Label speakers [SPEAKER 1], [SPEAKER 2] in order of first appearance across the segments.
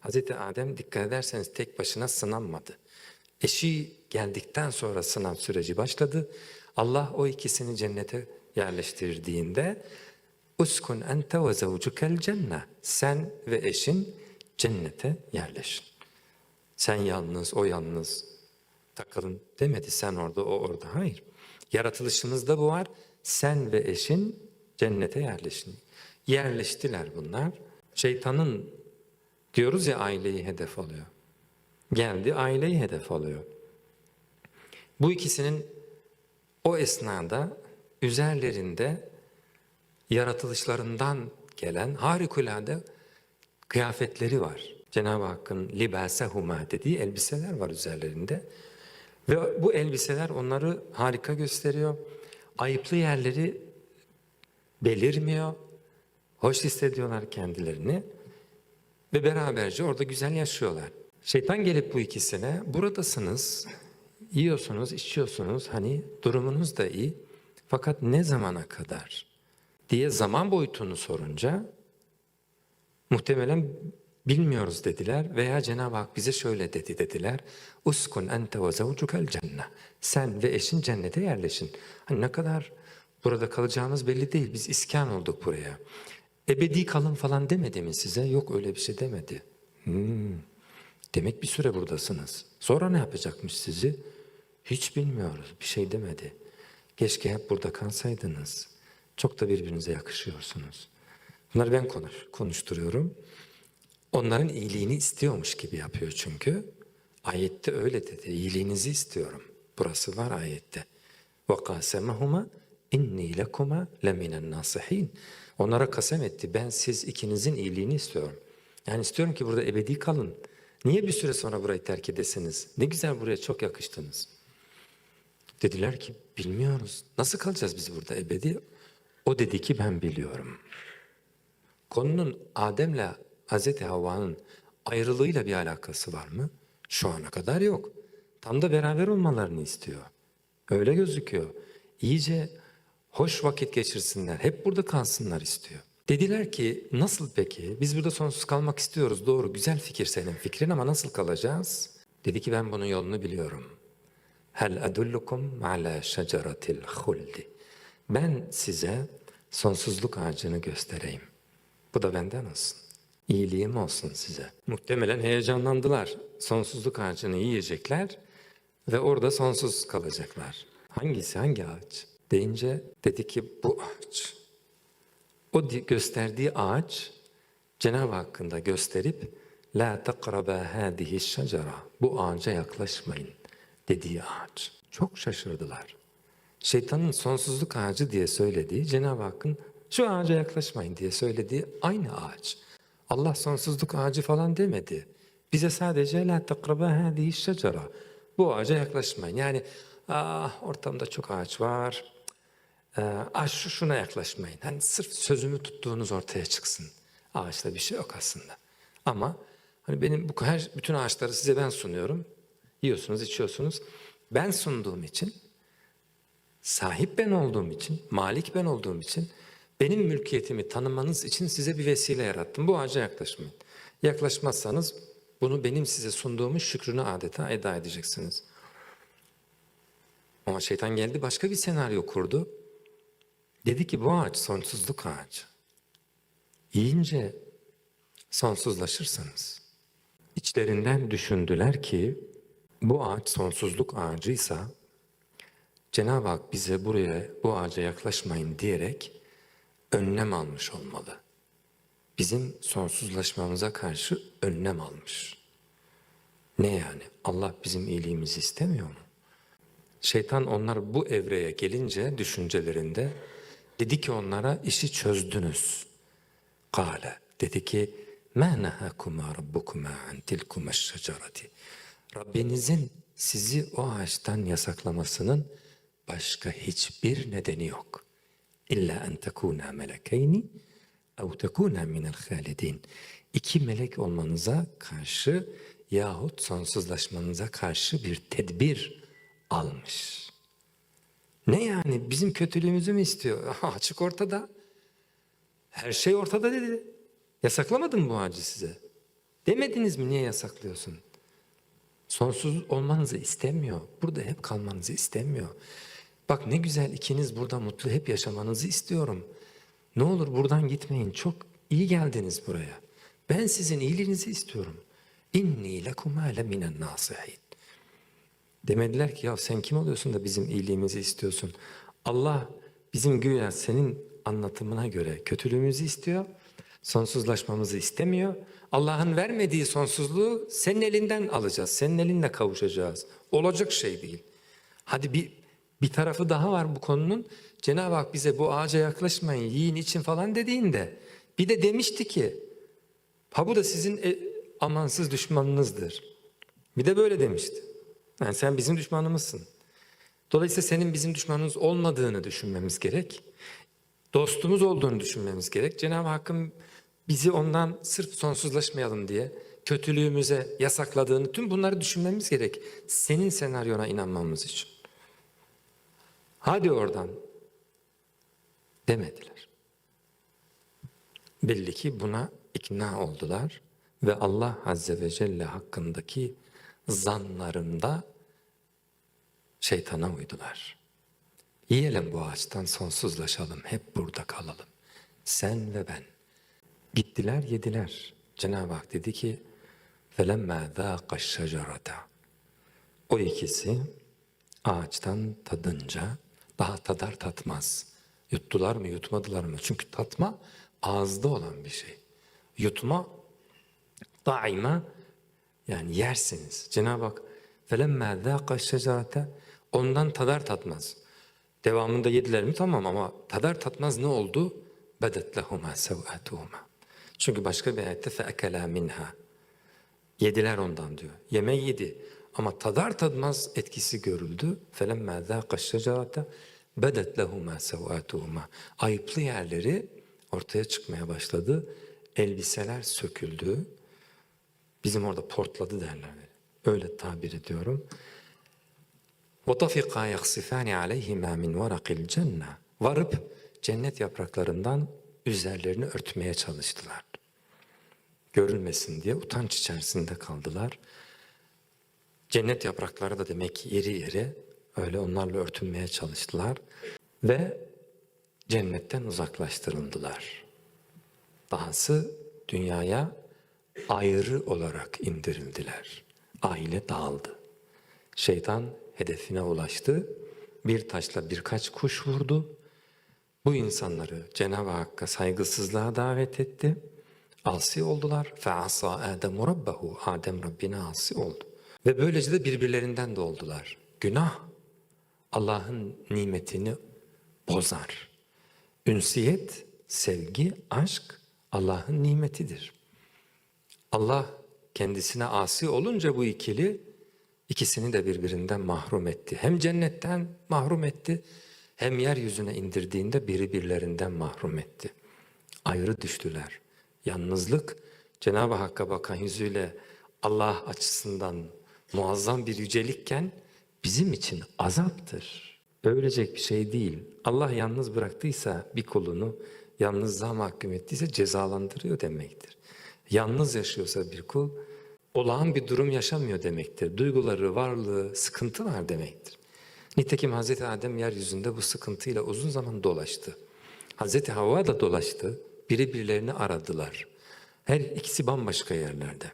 [SPEAKER 1] Hazreti Adem dikkat ederseniz tek başına sınanmadı. Eşi geldikten sonra sınav süreci başladı. Allah o ikisini cennete yerleştirdiğinde uskun ente ve zevcukel cennet. Sen ve eşin cennete yerleşin. Sen yalnız, o yalnız takılın demedi. Sen orada, o orada. Hayır. Yaratılışımızda bu var. Sen ve eşin cennete yerleşin. Yerleştiler bunlar. Şeytanın diyoruz ya aileyi hedef alıyor. Geldi aileyi hedef alıyor. Bu ikisinin o esnada üzerlerinde yaratılışlarından gelen harikulade kıyafetleri var. Cenab-ı Hakk'ın libasehuma dediği elbiseler var üzerlerinde. Ve bu elbiseler onları harika gösteriyor. Ayıplı yerleri belirmiyor. Hoş hissediyorlar kendilerini. Ve beraberce orada güzel yaşıyorlar. Şeytan gelip bu ikisine buradasınız, yiyorsunuz, içiyorsunuz, hani durumunuz da iyi. Fakat ne zamana kadar diye zaman boyutunu sorunca muhtemelen bilmiyoruz dediler veya Cenab-ı Hak bize şöyle dedi dediler. Uskun ente ve zevcukel cennet. Sen ve eşin cennete yerleşin. Hani ne kadar burada kalacağımız belli değil. Biz iskan olduk buraya. Ebedi kalın falan demedi mi size? Yok öyle bir şey demedi. Hmm. Demek bir süre buradasınız. Sonra ne yapacakmış sizi? Hiç bilmiyoruz. Bir şey demedi. Keşke hep burada kalsaydınız. Çok da birbirinize yakışıyorsunuz. Bunları ben konuş, konuşturuyorum. Onların iyiliğini istiyormuş gibi yapıyor çünkü. Ayette öyle dedi. İyiliğinizi istiyorum. Burası var ayette. وَقَاسَمَهُمَا inni lekuma leminen nasihin. Onlara kasem etti. Ben siz ikinizin iyiliğini istiyorum. Yani istiyorum ki burada ebedi kalın. Niye bir süre sonra burayı terk edesiniz? Ne güzel buraya çok yakıştınız. Dediler ki bilmiyoruz. Nasıl kalacağız biz burada ebedi? O dedi ki ben biliyorum. Konunun Adem'le Hz. Havva'nın ayrılığıyla bir alakası var mı? Şu ana kadar yok. Tam da beraber olmalarını istiyor. Öyle gözüküyor. İyice hoş vakit geçirsinler, hep burada kalsınlar istiyor. Dediler ki nasıl peki? Biz burada sonsuz kalmak istiyoruz. Doğru, güzel fikir senin fikrin ama nasıl kalacağız? Dedi ki ben bunun yolunu biliyorum. Hel adullukum ala şeceratil huldi. Ben size sonsuzluk ağacını göstereyim. Bu da benden olsun. İyiliğim olsun size. Muhtemelen heyecanlandılar. Sonsuzluk ağacını yiyecekler ve orada sonsuz kalacaklar. Hangisi, hangi ağaç? Deyince dedi ki bu ağaç. O di- gösterdiği ağaç Cenab-ı Hakk'ın gösterip La takraba hadihi şecera. Bu ağaca yaklaşmayın dediği ağaç. Çok şaşırdılar. Şeytanın sonsuzluk ağacı diye söylediği Cenab-ı Hakk'ın şu ağaca yaklaşmayın diye söylediği aynı ağaç. Allah sonsuzluk ağacı falan demedi. Bize sadece la takraba hadihi şecera. Bu ağaca yaklaşmayın. Yani ah, ortamda çok ağaç var. Ah, şu şuna yaklaşmayın. Hani sırf sözümü tuttuğunuz ortaya çıksın. Ağaçta bir şey yok aslında. Ama hani benim bu her bütün ağaçları size ben sunuyorum. Yiyorsunuz, içiyorsunuz. Ben sunduğum için sahip ben olduğum için, malik ben olduğum için benim mülkiyetimi tanımanız için size bir vesile yarattım. Bu ağaca yaklaşmayın. Yaklaşmazsanız bunu benim size sunduğumun şükrünü adeta eda edeceksiniz. Ama şeytan geldi başka bir senaryo kurdu. Dedi ki bu ağaç sonsuzluk ağacı. Yiyince sonsuzlaşırsınız. İçlerinden düşündüler ki bu ağaç sonsuzluk ağacıysa Cenab-ı Hak bize buraya bu ağaca yaklaşmayın diyerek önlem almış olmalı. Bizim sonsuzlaşmamıza karşı önlem almış. Ne yani? Allah bizim iyiliğimizi istemiyor mu? Şeytan onlar bu evreye gelince düşüncelerinde dedi ki onlara işi çözdünüz. Kale dedi ki مَا نَهَاكُمَا رَبُّكُمَا عَنْ تِلْكُمَا الشَّجَرَةِ Rabbinizin sizi o ağaçtan yasaklamasının başka hiçbir nedeni yok. İlla en tekuna melekeyni ev tekuna minel halidin. İki melek olmanıza karşı yahut sonsuzlaşmanıza karşı bir tedbir almış. Ne yani bizim kötülüğümüzü mü istiyor? Açık ortada. Her şey ortada dedi. Yasaklamadım bu ağacı size. Demediniz mi niye yasaklıyorsun? Sonsuz olmanızı istemiyor. Burada hep kalmanızı istemiyor. Bak ne güzel ikiniz burada mutlu hep yaşamanızı istiyorum. Ne olur buradan gitmeyin. Çok iyi geldiniz buraya. Ben sizin iyiliğinizi istiyorum. İnni lekuma le minen nasihin. Demediler ki ya sen kim oluyorsun da bizim iyiliğimizi istiyorsun. Allah bizim güya senin anlatımına göre kötülüğümüzü istiyor. Sonsuzlaşmamızı istemiyor. Allah'ın vermediği sonsuzluğu senin elinden alacağız. Senin elinle kavuşacağız. Olacak şey değil. Hadi bir bir tarafı daha var bu konunun. Cenab-ı Hak bize bu ağaca yaklaşmayın, yiyin için falan dediğinde bir de demişti ki ha bu da sizin e, amansız düşmanınızdır. Bir de böyle demişti. Yani sen bizim düşmanımızsın. Dolayısıyla senin bizim düşmanımız olmadığını düşünmemiz gerek. Dostumuz olduğunu düşünmemiz gerek. Cenab-ı Hakk'ın bizi ondan sırf sonsuzlaşmayalım diye kötülüğümüze yasakladığını tüm bunları düşünmemiz gerek. Senin senaryona inanmamız için. Hadi oradan demediler. Belli ki buna ikna oldular ve Allah Azze ve Celle hakkındaki zanlarında şeytana uydular. Yiyelim bu ağaçtan sonsuzlaşalım, hep burada kalalım. Sen ve ben. Gittiler yediler. Cenab-ı Hak dedi ki فَلَمَّا ذَاقَ الشَّجَرَةَ O ikisi ağaçtan tadınca daha tadar tatmaz. Yuttular mı yutmadılar mı? Çünkü tatma ağızda olan bir şey. Yutma daima yani yersiniz. Cenab-ı Hak فَلَمَّا ذَاقَ الشَّجَرَةَ Ondan tadar tatmaz. Devamında yediler mi tamam ama tadar tatmaz ne oldu? بَدَتْ لَهُمَا سَوْءَتُهُمَا Çünkü başka bir ayette فَاَكَلَا minha Yediler ondan diyor. Yemeği yedi. Ama tadar tadmaz etkisi görüldü. فَلَمَّا ذَاقَ الشَّجَرَةَ بَدَتْ لَهُمَا سَوْآتُهُمَا Ayıplı yerleri ortaya çıkmaya başladı. Elbiseler söküldü. Bizim orada portladı derler. Öyle tabir ediyorum. وَطَفِقَا يَخْصِفَانِ عَلَيْهِمَا مِنْ وَرَقِ الْجَنَّةِ Varıp cennet yapraklarından üzerlerini örtmeye çalıştılar. Görülmesin diye utanç içerisinde kaldılar. Cennet yaprakları da demek ki yeri yeri öyle onlarla örtünmeye çalıştılar ve cennetten uzaklaştırıldılar. Dahası dünyaya ayrı olarak indirildiler. Aile dağıldı. Şeytan hedefine ulaştı. Bir taşla birkaç kuş vurdu. Bu insanları Cenab-ı Hakk'a saygısızlığa davet etti. Asi oldular. Feasa Adem Rabbahu. Adem Rabbine asi oldu. Ve böylece de birbirlerinden de oldular. Günah Allah'ın nimetini bozar. Ünsiyet, sevgi, aşk Allah'ın nimetidir. Allah kendisine asi olunca bu ikili ikisini de birbirinden mahrum etti. Hem cennetten mahrum etti hem yeryüzüne indirdiğinde biri birilerinden mahrum etti. Ayrı düştüler. Yalnızlık Cenab-ı Hakk'a bakan yüzüyle Allah açısından muazzam bir yücelikken bizim için azaptır. Övülecek bir şey değil. Allah yalnız bıraktıysa bir kulunu yalnızlığa mahkum ettiyse cezalandırıyor demektir. Yalnız yaşıyorsa bir kul olağan bir durum yaşamıyor demektir. Duyguları, varlığı, sıkıntı var demektir. Nitekim Hazreti Adem yeryüzünde bu sıkıntıyla uzun zaman dolaştı. Hazreti Havva da dolaştı. Biri birilerini aradılar. Her ikisi bambaşka yerlerde.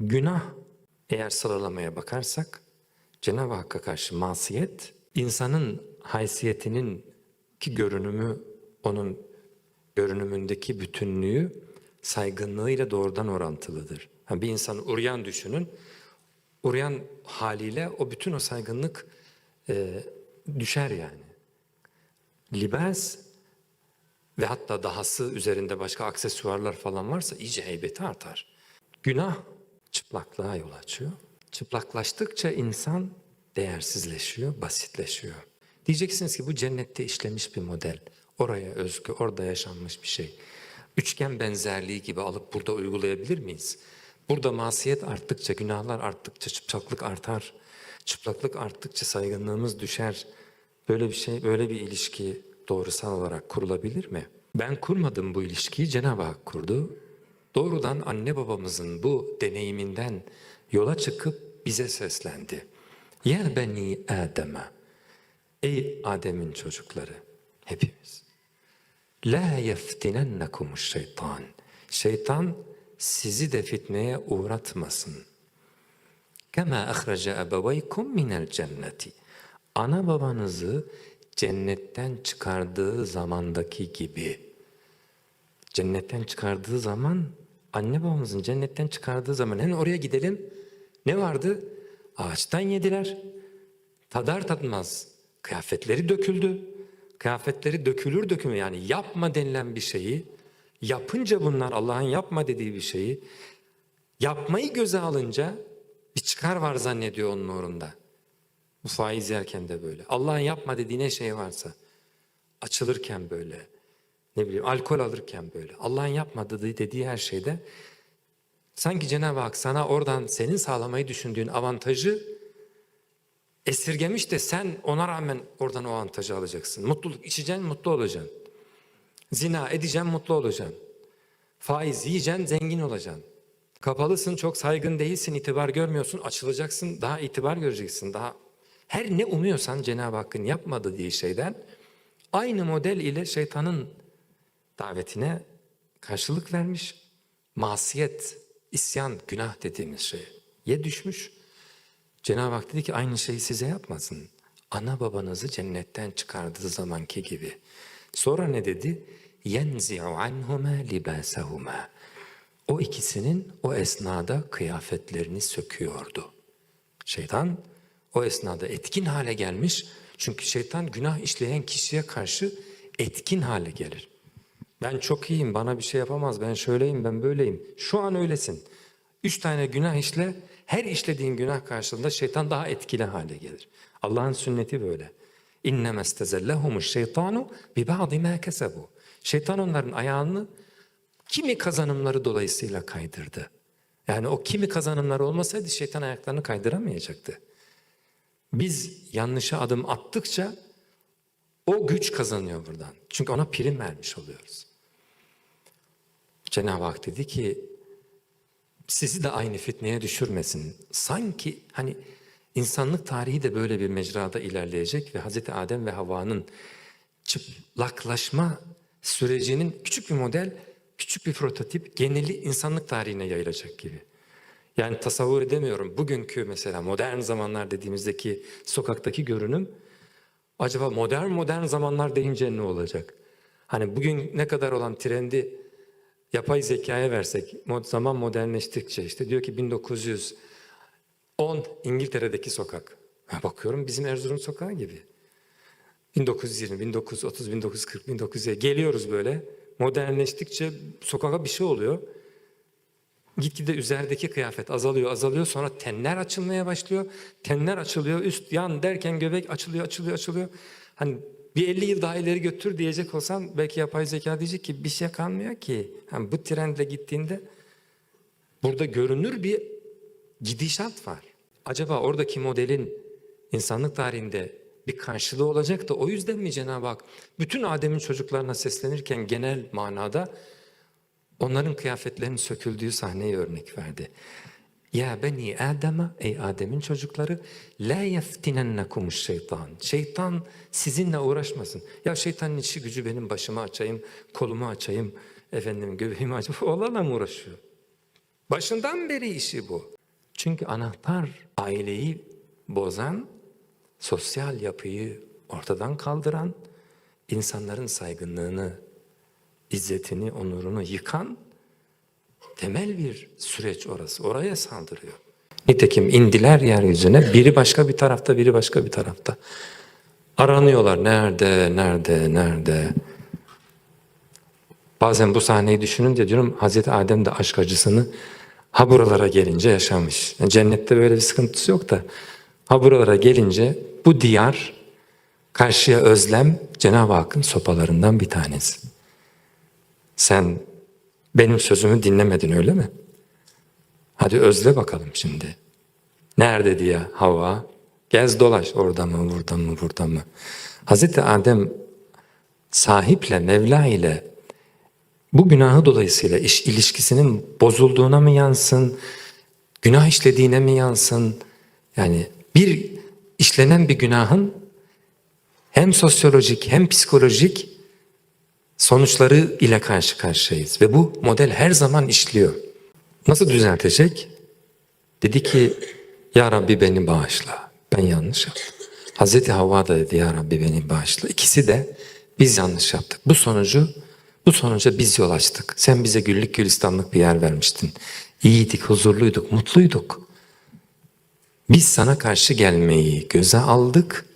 [SPEAKER 1] Günah eğer sıralamaya bakarsak Cenab-ı Hakk'a karşı masiyet insanın haysiyetinin ki görünümü onun görünümündeki bütünlüğü saygınlığıyla doğrudan orantılıdır. Ha, bir insanı uryan düşünün. Uryan haliyle o bütün o saygınlık e, düşer yani. Libas ve hatta dahası üzerinde başka aksesuarlar falan varsa iyice heybeti artar. Günah çıplaklığa yol açıyor. Çıplaklaştıkça insan değersizleşiyor, basitleşiyor. Diyeceksiniz ki bu cennette işlemiş bir model. Oraya özgü, orada yaşanmış bir şey. Üçgen benzerliği gibi alıp burada uygulayabilir miyiz? Burada masiyet arttıkça, günahlar arttıkça çıplaklık artar. Çıplaklık arttıkça saygınlığımız düşer. Böyle bir şey, böyle bir ilişki doğrusal olarak kurulabilir mi? Ben kurmadım bu ilişkiyi, Cenab-ı Hak kurdu. doğrudan anne babamızın bu deneyiminden yola çıkıp bize seslendi. Ya beni Adem'e, ey Adem'in çocukları, hepimiz. La yeftinennekumuş şeytan. Şeytan sizi de fitneye uğratmasın. Kema ahraca ebeveykum minel cenneti. Ana babanızı cennetten çıkardığı zamandaki gibi. Cennetten çıkardığı zaman, anne babamızın cennetten çıkardığı zaman hani oraya gidelim. Ne vardı? Ağaçtan yediler. Tadar tadmaz. Kıyafetleri döküldü. Kıyafetleri dökülür dökülür yani yapma denilen bir şeyi yapınca bunlar Allah'ın yapma dediği bir şeyi yapmayı göze alınca bir çıkar var zannediyor onun uğrunda. Bu faiz yerken de böyle. Allah'ın yapma dediği ne şey varsa açılırken böyle ne bileyim alkol alırken böyle Allah'ın yapmadığı dediği her şeyde sanki Cenab-ı Hak sana oradan senin sağlamayı düşündüğün avantajı esirgemiş de sen ona rağmen oradan o avantajı alacaksın. Mutluluk içeceksin, mutlu olacaksın. Zina edeceksin, mutlu olacaksın. Faiz yiyeceksin, zengin olacaksın. Kapalısın, çok saygın değilsin, itibar görmüyorsun, açılacaksın, daha itibar göreceksin. Daha her ne umuyorsan Cenab-ı Hakk'ın yapmadığı diye şeyden aynı model ile şeytanın davetine karşılık vermiş. Masiyet, isyan, günah dediğimiz şey. Ye düşmüş. Cenab-ı Hak dedi ki aynı şeyi size yapmasın. Ana babanızı cennetten çıkardığı zamanki gibi. Sonra ne dedi? يَنْزِعُ عَنْهُمَا لِبَاسَهُمَا O ikisinin o esnada kıyafetlerini söküyordu. Şeytan o esnada etkin hale gelmiş. Çünkü şeytan günah işleyen kişiye karşı etkin hale gelir. Ben çok iyiyim, bana bir şey yapamaz, ben şöyleyim, ben böyleyim. Şu an öylesin. Üç tane günah işle, her işlediğin günah karşılığında şeytan daha etkili hale gelir. Allah'ın sünneti böyle. İstezellehumuş şeytanu bi ba'di mâ kesebu. Şeytan onların ayağını kimi kazanımları dolayısıyla kaydırdı. Yani o kimi kazanımlar olmasaydı şeytan ayaklarını kaydıramayacaktı. Biz yanlışa adım attıkça o güç kazanıyor buradan. Çünkü ona prim vermiş oluyoruz. Cenab-ı Hak dedi ki sizi de aynı fitneye düşürmesin. Sanki hani insanlık tarihi de böyle bir mecrada ilerleyecek ve Hazreti Adem ve Havva'nın çıplaklaşma sürecinin küçük bir model, küçük bir prototip geneli insanlık tarihine yayılacak gibi. Yani tasavvur edemiyorum. Bugünkü mesela modern zamanlar dediğimizdeki sokaktaki görünüm acaba modern modern zamanlar deyince ne olacak? Hani bugün ne kadar olan trendi yapay zekaya versek zaman modernleştikçe işte diyor ki 1910 İngiltere'deki sokak. Ha, bakıyorum bizim Erzurum sokağı gibi. 1920, 1930, 1940, 1950 geliyoruz böyle. Modernleştikçe sokağa bir şey oluyor. Gitgide üzerdeki kıyafet azalıyor, azalıyor. Sonra tenler açılmaya başlıyor. Tenler açılıyor, üst yan derken göbek açılıyor, açılıyor, açılıyor. Hani bir 50 yıl daha ileri götür diyecek olsam belki yapay zeka diyecek ki bir şey kalmıyor ki. Yani bu trendle gittiğinde burada görünür bir gidişat var. Acaba oradaki modelin insanlık tarihinde bir karşılığı olacak da o yüzden mi Cenab-ı Hak bütün Adem'in çocuklarına seslenirken genel manada onların kıyafetlerinin söküldüğü sahneyi örnek verdi. Ya beni Adem'e ey Adem'in çocukları la yeftinennekumuş şeytan. Şeytan sizinle uğraşmasın. Ya şeytanın işi gücü benim başımı açayım, kolumu açayım, efendim göbeğimi açayım. Olanla mı uğraşıyor? Başından beri işi bu. Çünkü anahtar aileyi bozan, sosyal yapıyı ortadan kaldıran, insanların saygınlığını, izzetini, onurunu yıkan temel bir süreç orası. Oraya saldırıyor. Nitekim indiler yeryüzüne. Biri başka bir tarafta, biri başka bir tarafta. Aranıyorlar. Nerede, nerede, nerede? Bazen bu sahneyi düşününce diyorum Hazreti Adem de aşk acısını ha buralara gelince yaşamış. Yani cennette böyle bir sıkıntısı yok da ha buralara gelince bu diyar karşıya özlem Cenab-ı Hakk'ın sopalarından bir tanesi. Sen benim sözümü dinlemedin öyle mi? Hadi özle bakalım şimdi. Nerede diye hava? Gez dolaş orada mı, burada mı, burada mı? Hazreti Adem sahiple, Mevla ile bu günahı dolayısıyla iş ilişkisinin bozulduğuna mı yansın, günah işlediğine mi yansın? Yani bir işlenen bir günahın hem sosyolojik hem psikolojik sonuçları ile karşı karşıyayız ve bu model her zaman işliyor. Nasıl düzeltecek? Dedi ki ya Rabbi beni bağışla. Ben yanlış yaptım. Hazreti Havva da dedi ya Rabbi beni bağışla. İkisi de biz yanlış yaptık. Bu sonucu bu sonuca biz yol açtık. Sen bize güllük gülistanlık bir yer vermiştin. İyiydik, huzurluyduk, mutluyduk. Biz sana karşı gelmeyi göze aldık,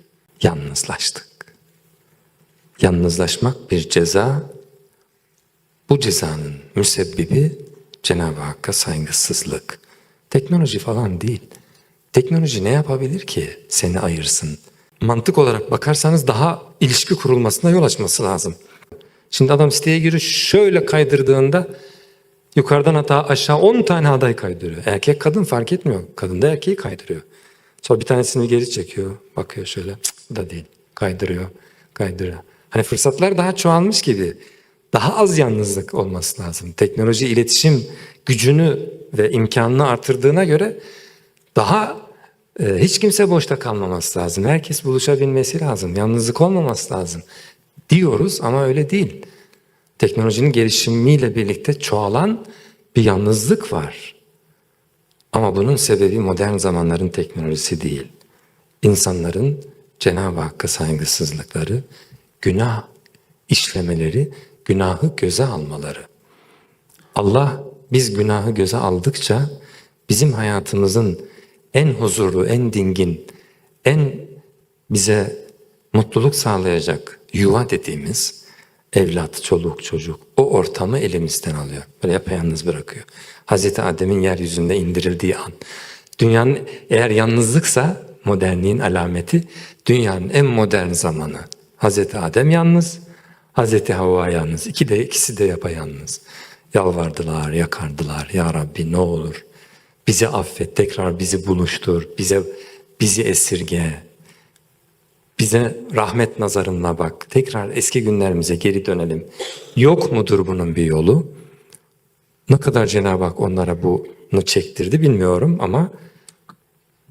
[SPEAKER 1] yalnızlaştık. Yalnızlaşmak bir ceza. Bu cezanın müsebbibi Cenab-ı Hakk'a saygısızlık. Teknoloji falan değil. Teknoloji ne yapabilir ki seni ayırsın? Mantık olarak bakarsanız daha ilişki kurulmasına yol açması lazım. Şimdi adam siteye giriyor şöyle kaydırdığında yukarıdan hata aşağı 10 tane aday kaydırıyor. Erkek kadın fark etmiyor. Kadın da erkeği kaydırıyor. Sonra bir tanesini geri çekiyor. Bakıyor şöyle. Da değil. Kaydırıyor. Kaydırıyor. Hani fırsatlar daha çoğalmış gibi. Daha az yalnızlık olması lazım. Teknoloji iletişim gücünü ve imkanını artırdığına göre daha e, hiç kimse boşta kalmaması lazım. Herkes buluşabilmesi lazım. Yalnızlık olmaması lazım. Diyoruz ama öyle değil. Teknolojinin gelişimiyle birlikte çoğalan bir yalnızlık var. Ama bunun sebebi modern zamanların teknolojisi değil. İnsanların Cenab-ı Hakk'a saygısızlıkları, günah işlemeleri, günahı göze almaları. Allah biz günahı göze aldıkça bizim hayatımızın en huzurlu, en dingin, en bize mutluluk sağlayacak yuva dediğimiz evlat, çoluk, çocuk o ortamı elimizden alıyor. Böyle yapayalnız bırakıyor. Hazreti Adem'in yeryüzünde indirildiği an. Dünyanın eğer yalnızlıksa modernliğin alameti dünyanın en modern zamanı. Hazreti Adem yalnız, Hazreti Havva yalnız. İki de ikisi de yapayalnız. Yalvardılar, yakardılar. Ya Rabbi ne olur bizi affet, tekrar bizi buluştur, bize bizi esirge. Bize rahmet nazarınla bak. Tekrar eski günlerimize geri dönelim. Yok mudur bunun bir yolu? Ne kadar Cenab-ı Hak onlara bunu çektirdi bilmiyorum ama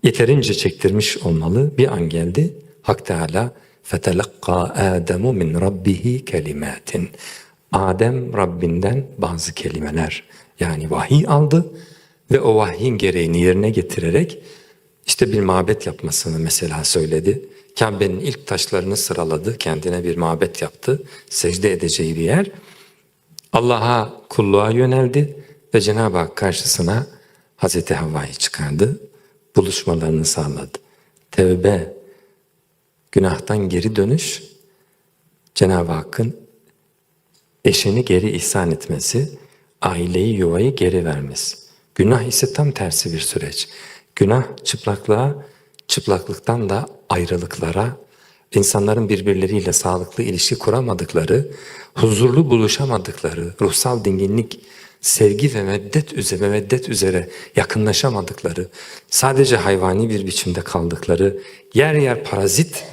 [SPEAKER 1] yeterince çektirmiş olmalı. Bir an geldi. Hak Teala فَتَلَقَّى آدَمُ مِنْ رَبِّهِ كَلِمَاتٍ Adem Rabbinden bazı kelimeler yani vahiy aldı ve o vahyin gereğini yerine getirerek işte bir mabet yapmasını mesela söyledi. Kabe'nin ilk taşlarını sıraladı, kendine bir mabet yaptı, secde edeceği bir yer. Allah'a kulluğa yöneldi ve Cenab-ı Hak karşısına Hazreti Havva'yı çıkardı, buluşmalarını sağladı. Tevbe, günahtan geri dönüş, Cenab-ı Hakk'ın eşini geri ihsan etmesi, aileyi, yuvayı geri vermesi. Günah ise tam tersi bir süreç. Günah çıplaklığa, çıplaklıktan da ayrılıklara, insanların birbirleriyle sağlıklı ilişki kuramadıkları, huzurlu buluşamadıkları, ruhsal dinginlik, sevgi ve meddet üzere, meddet üzere yakınlaşamadıkları, sadece hayvani bir biçimde kaldıkları, yer yer parazit,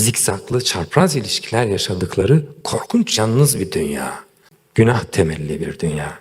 [SPEAKER 1] zikzaklı, çarpraz ilişkiler yaşadıkları korkunç yalnız bir dünya. Günah temelli bir dünya.